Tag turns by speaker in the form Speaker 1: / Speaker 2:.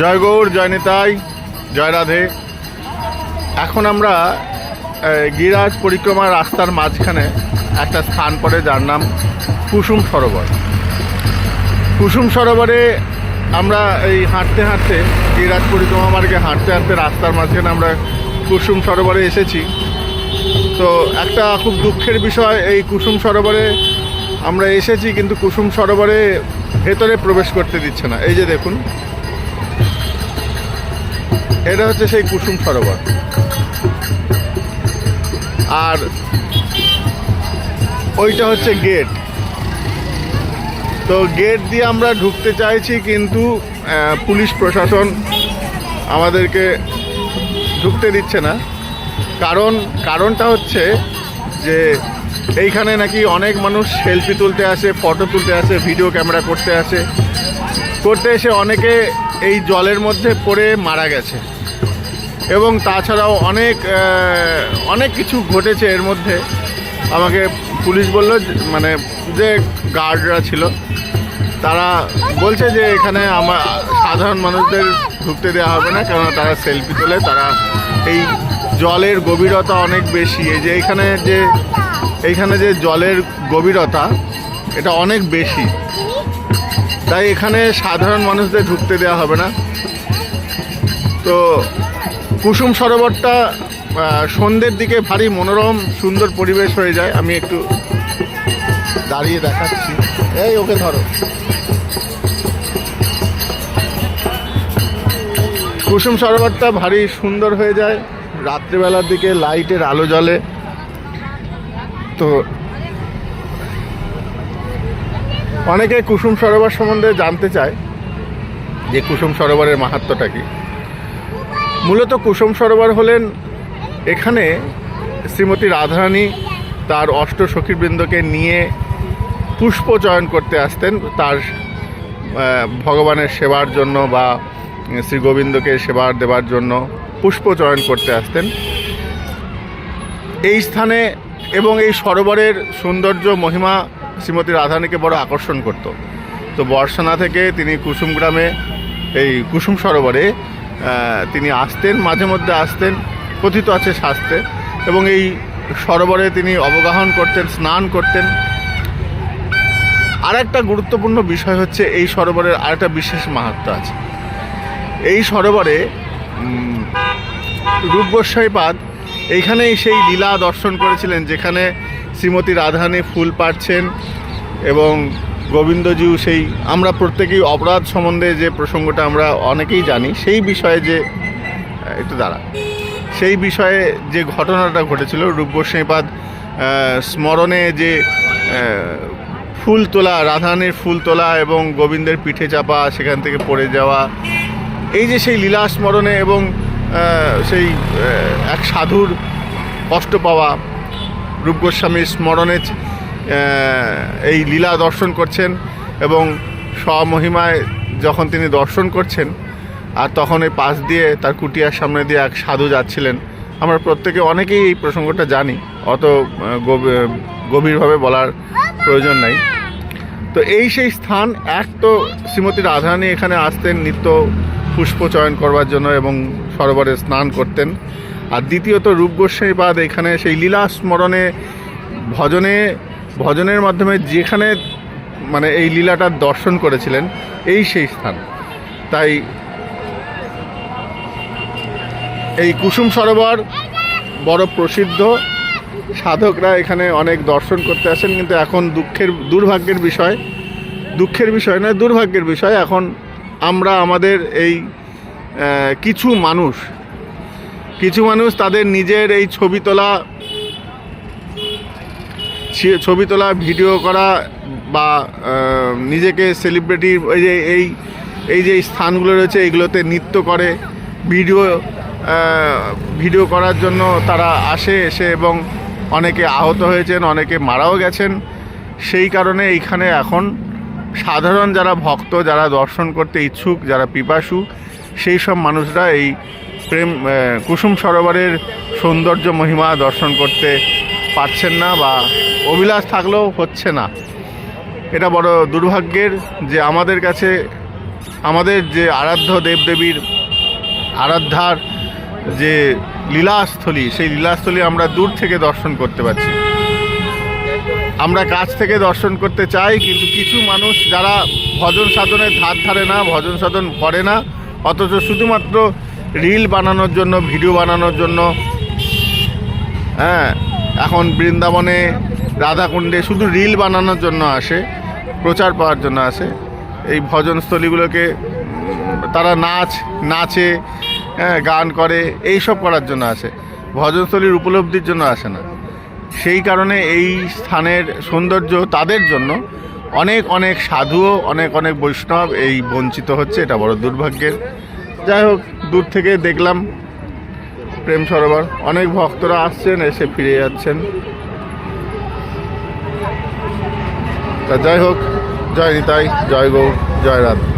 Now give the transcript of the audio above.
Speaker 1: জয় গৌর, জয় নিতাই, জয় রাধে। এখন আমরা গিরাজ পরিক্রমা রাস্তার মাঝখানে একটা স্থান পড়ে যার নাম কুসুম সরোবর। কুসুম সরোবরে আমরা এই হাঁটতে হাঁটতে, গিরাজ পরিক্রমা মার্গে হাঁটতে হাঁটতে রাস্তার মাঝখানে আমরা কুসুম সরোবরে এসেছি। তো একটা খুব দুঃখের বিষয়, এই কুসুম সরোবরে আমরা এসেছি কিন্তু কুসুম সরোবরে ভেতরে প্রবেশ করতে দিচ্ছে না। এই যে দেখুন এটা হচ্ছে সেই কুসুম সরোবর। আর ওইটা হচ্ছে গেট। তো গেট দিয়ে আমরা ঢুকতে চাইছি কিন্তু পুলিশ প্রশাসন আমাদেরকে ঢুকতে দিচ্ছে না। কারণ, কারণটা হচ্ছে যে এইখানে নাকি অনেক মানুষ সেলফি তুলতে আসে, ফটো তুলতে আসে, ভিডিও ক্যামেরা করতে আসে। করতে এসে অনেকে এই জলের মধ্যে পড়ে মারা গেছে। এবং তাছাড়াও অনেক অনেক কিছু ঘটেছে এর মধ্যে। আমাকে পুলিশ বলল মানে যে গার্ডরা ছিল, তারা বলছে যে এখানে আমার সাধারণ মানুষদের ঢুকতে দেওয়া হবে না, কেননা তারা সেলফি তোলে, তারা এই জলের গভীরতা অনেক বেশি। এই যে এখানে যে এইখানে যে জলের গভীরতা, এটা অনেক বেশি। তাই এখানে সাধারণ মানুষদের ঢুকতে দেওয়া হবে না। তো কুসুম সরোবরটা সন্ধ্যের দিকে ভারী মনোরম, সুন্দর পরিবেশ হয়ে যায়। আমি একটু দাঁড়িয়ে দেখাচ্ছি। এই ওকে ধরো। কুসুম সরোবরটা ভারী সুন্দর হয়ে যায়। রাত্রিবেলার দিকে লাইটের আলো জ্বলে। তো অনেকে কুসুম সরোবর সম্বন্ধে জানতে চায় যে কুসুম সরোবরের মাহাত্ম্যটা কি। মূলত কুসুম সরোবর হলেন এখানে শ্রীমতী রাধারানী তার অষ্ট সখীবৃন্দকে নিয়ে পুষ্প চয়ন করতে আসতেন। তার ভগবানের সেবার জন্য বা শ্রী গোবিন্দকে সেবা দেবার জন্য পুষ্প চয়ন করতে আসতেন। এই স্থানে এবং এই সরোবরের সৌন্দর্য, মহিমা শ্রীমতী রাধারানীকে বড় আকর্ষণ করত। তো বর্ষানা থেকে তিনি কুসুম গ্রামে, এই কুসুম সরোবরে তিনি আসতেন, মাঝে মধ্যে আসতেন, কথিত আছে শাস্ত্রে, এবং এই সরোবরে তিনি অবগাহন করতেন, স্নান করতেন। আর একটা গুরুত্বপূর্ণ বিষয় হচ্ছে, এই সরোবরের আর একটা বিশেষ মাহাত্ম আছে। এই সরোবরে রূপ গোস্বাইপাদ এইখানেই সেই লীলা দর্শন করেছিলেন, যেখানে শ্রীমতী রাধারানী ফুল পাড়ছেন এবং গোবিন্দজিউ সেই, আমরা প্রত্যেকেই অপরাধ সম্বন্ধে যে প্রসঙ্গটা আমরা অনেকেই জানি, সেই বিষয়ে যে একটু দাঁড়া। সেই বিষয়ে যে ঘটনাটা ঘটেছিল রূপগোস্বাইপাদ স্মরণে যে ফুল তোলা, রাধারানীর ফুল তোলা এবং গোবিন্দের পিঠে চাপা সেখান থেকে পড়ে যাওয়া, এই যে সেই লীলা স্মরণে এবং সেই এক সাধুর কষ্ট পাওয়া রূপ গোস্বামীর স্মরণে এই লীলা দর্শন করছেন এবং স্বমহিমায় যখন তিনি দর্শন করছেন, আর তখন এই পাশ দিয়ে, তার কুটিয়ার সামনে দিয়ে এক সাধু যাচ্ছিলেন। আমরা প্রত্যেকে অনেকেই এই প্রসঙ্গটা জানি, অত গভীরভাবে বলার প্রয়োজন নাই। তো এই সেই স্থান, এক তো শ্রীমতী রাধারানী এখানে আসতেন নিত্য পুষ্প চয়ন করবার জন্য এবং সরোবরে স্নান করতেন। আর দ্বিতীয়ত রূপ গোস্বাইপাদ এখানে সেই লীলা স্মরণে ভজনে, ভজনের মাধ্যমে যেখানে মানে এই লীলাটার দর্শন করেছিলেন, এই সেই স্থান। তাই এই কুসুম সরোবর বড় প্রসিদ্ধ। সাধকরা এখানে অনেক দর্শন করতে আসেন, কিন্তু এখন দুঃখের, দুর্ভাগ্যের বিষয়। দুঃখের বিষয় নয়, দুর্ভাগ্যের বিষয়। এখন আমরা আমাদের এই কিছু মানুষ কিছু মানুষ তাদের নিজের এই ছবি তোলা ছবি তোলা, ভিডিও করা বা নিজেকে সেলিব্রিটি এই যে এই এই যে স্থানগুলো রয়েছে এইগুলোতে নৃত্য করে, ভিডিও ভিডিও করার জন্য তারা আসে, এসে এবং অনেকে আহত হয়েছেন, অনেকে মারাও গেছেন। সেই কারণে এইখানে এখন সাধারণ যারা ভক্ত, যারা দর্শন করতে ইচ্ছুক, যারা পিপাসু, সেই সব মানুষরা এই প্রেম কুসুম সরোবরের সৌন্দর্য মহিমা দর্শন করতে পারছেন না বা অভিলাষ থাকলেও হচ্ছে না। এটা বড় দুর্ভাগ্যের যে আমাদের কাছে, আমাদের যে আরাধ্য দেবদেবীর আরাধ্যার যে লীলাস্থলী, সেই লীলাস্থলী আমরা দূর থেকে দর্শন করতে পারছি। আমরা কাছ থেকে দর্শন করতে চাই, কিন্তু কিছু মানুষ যারা ভজন সাধনের ধার ধারে না, ভজন সাধন করে না, অথচ শুধুমাত্র রিল বানানোর জন্য, ভিডিও বানানোর জন্য। হ্যাঁ এখন বৃন্দাবনে রাধাকুণ্ডে শুধু রিল বানানোর জন্য আসে, প্রচার পাওয়ার জন্য আসে। এই ভজনস্থলীগুলোকে তারা নাচ, নাচে হ্যাঁ গান করে এই সব করার জন্য আসে। ভজনস্থলীর উপলব্ধির জন্য আসে না। সেই কারণে এই স্থানের সৌন্দর্য তাদের জন্য অনেক অনেক সাধুও, অনেক অনেক বৈষ্ণব এই বঞ্চিত হচ্ছে, এটা বড় দুর্ভাগ্যের। যাই হোক, দূর থেকে দেখলাম প্রেম সরোবর। অনেক ভক্তরা আসছেন, এসে ফিরে যাচ্ছেন। তা যাই হোক, জয় নিতাই, জয় গৌ জয় রাধা।